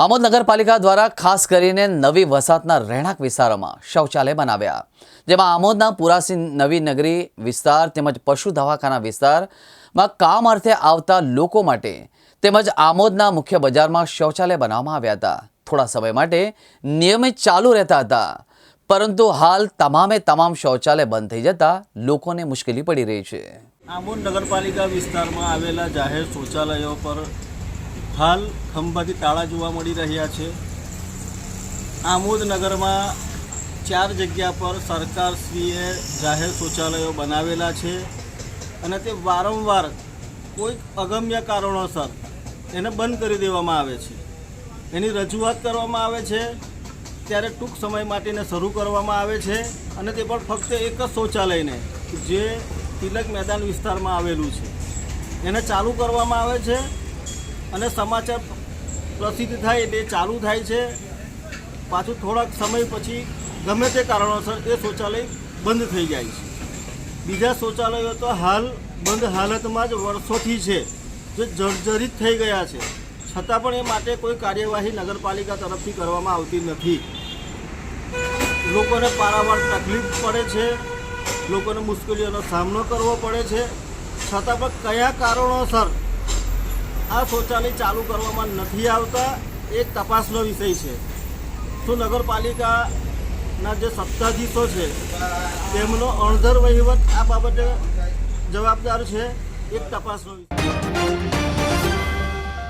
આમોદ નગરપાલિકા દ્વારા ખાસ કરીને નવી વસાહતના રહેણાંક વિસ્તારોમાં શૌચાલય બનાવ્યા. જેમાં આમોદના પુરાસી નવી નગરી વિસ્તાર તેમજ પશુ દવાખાના વિસ્તારમાં કામ અર્થે આવતા લોકો માટે તેમજ આમોદના મુખ્ય બજારમાં શૌચાલય બનાવવામાં આવ્યા હતા. થોડા સમય માટે નિયમિત ચાલુ રહેતા હતા. પરંતુ હાલ તમામે તમામ શૌચાલય બંધ થઈ જતા લોકોને મુશ્કેલી પડી રહી છે. આમોદ નગરપાલિકા વિસ્તારમાં આવેલા જાહેર શૌચાલયો પર હાલ ખંભાથી તાળા જોવા મળી રહ્યા છે. આમોદ નગરમાં ચાર જગ્યા પર સરકારશ્રીએ જાહેર શૌચાલયો બનાવેલા છે અને તે વારંવાર કોઈક અગમ્ય કારણોસર એને બંધ કરી દેવામાં આવે છે. એની રજૂઆત કરવામાં આવે છે, ત્યારે ટૂંક સમય માટે એને શરૂ કરવામાં આવે છે અને તે પણ ફક્ત એક જ શૌચાલયને, જે તિલક મેદાન વિસ્તારમાં આવેલું છે. એને ચાલુ કરવામાં આવે છે અને સમાચાર પ્રસિદ્ધ થાય એટલે ચાલુ થાય છે. પાછું થોડાક સમય પછી ગમે તે કારણોસર એ શૌચાલય બંધ થઈ જાય છે. બીજા શૌચાલયો તો હાલ બંધ હાલતમાં જ વર્ષોથી છે, જે જર્જરિત થઈ ગયા છે. છતાં પણ એ માટે કોઈ કાર્યવાહી નગરપાલિકા તરફથી કરવામાં આવતી નથી. લોકોને પારાવાર તકલીફ પડે છે, લોકોને મુશ્કેલીઓનો સામનો કરવો પડે છે. છતાં પણ કયા કારણોસર આ શૌચાલય ચાલુ કરવામાં નથી આવતા. એ તપાસનો વિષય છે. શું નગરપાલિકાના જે સત્તાધીશો છે, તેમનો અણધર વહીવટ આ બાબતે જવાબદાર છે? એક તપાસનો વિષય.